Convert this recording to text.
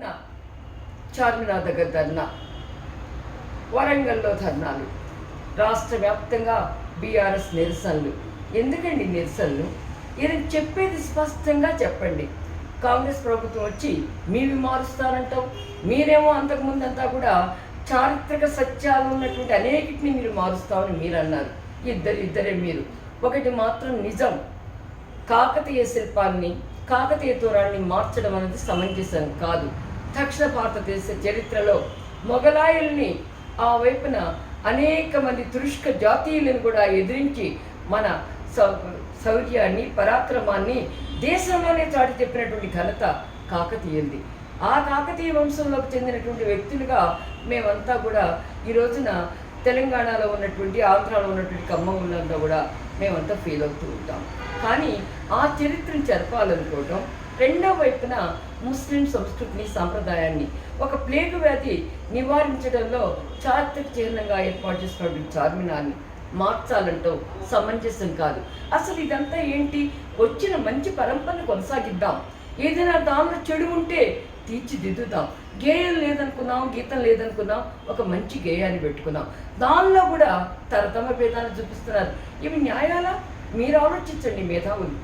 నిన్న చార్మినార్ దగ్గర ధర్నా. వరంగల్లో ధర్నాలు. రాష్ట్ర వ్యాప్తంగా బీఆర్ఎస్ నిరసనలు. ఎందుకండి నిరసనలు? ఇది చెప్పేది స్పష్టంగా చెప్పండి. కాంగ్రెస్ ప్రభుత్వం వచ్చి మీవి మారుస్తారంటాం మీరేమో అంతకుముందంతా కూడా చారిత్రక సత్యాలు ఉన్నటువంటి అనేకిటిని మీరు మారుస్తామని మీరు అన్నారు ఇద్దరు ఇద్దరే మీరు. ఒకటి మాత్రం నిజం. కాకతీయ శిల్పాన్ని కాకతీయ తోరాన్ని మార్చడం అనేది సమంజసం కాదు. దక్షిణ భారతదేశ చరిత్రలో మొఘలాయుల్ని ఆ వైపున అనేక మంది తురుష్క జాతీయులను కూడా ఎదిరించి మన సౌ- శౌర్యాన్ని పరాక్రమాన్ని దేశంలోనే చాటి చెప్పినటువంటి ఘనత కాకతీయుంది ఆ కాకతీయ వంశంలోకి చెందినటువంటి వ్యక్తులుగా మేమంతా కూడా ఈ రోజున తెలంగాణలో ఉన్నటువంటి ఆంధ్రాలో ఉన్నటువంటి ఖమ్మంలో కూడా మేమంతా ఫీల్ అవుతూ ఉంటాం. కానీ ఆ చరిత్రను జరపాలనుకోవటం రెండో వైపున ముస్లిం సంస్కృతిని సాంప్రదాయాన్ని ఒక ప్లేగు వ్యాధి నివారించడంలో చారిత్రక చిహ్నంగా ఏర్పాటు చేసినటువంటి చార్మినార్ని మార్చాలంటూ సమంజసం కాదు. అసలు ఇదంతా ఏంటి? వచ్చిన మంచి పరంపరను కొనసాగిద్దాం. ఏదైనా దానిలో చెడు ఉంటే తీర్చిదిద్దుతాం. గేయం లేదనుకున్నాం గీతం లేదనుకున్నాం ఒక మంచి గేయాన్ని పెట్టుకున్నాం. దానిలో కూడా తరతమ భేదాన్ని చూపిస్తున్నారు. ఇవి న్యాయాల? మీరు ఆలోచించండి మేధావులు.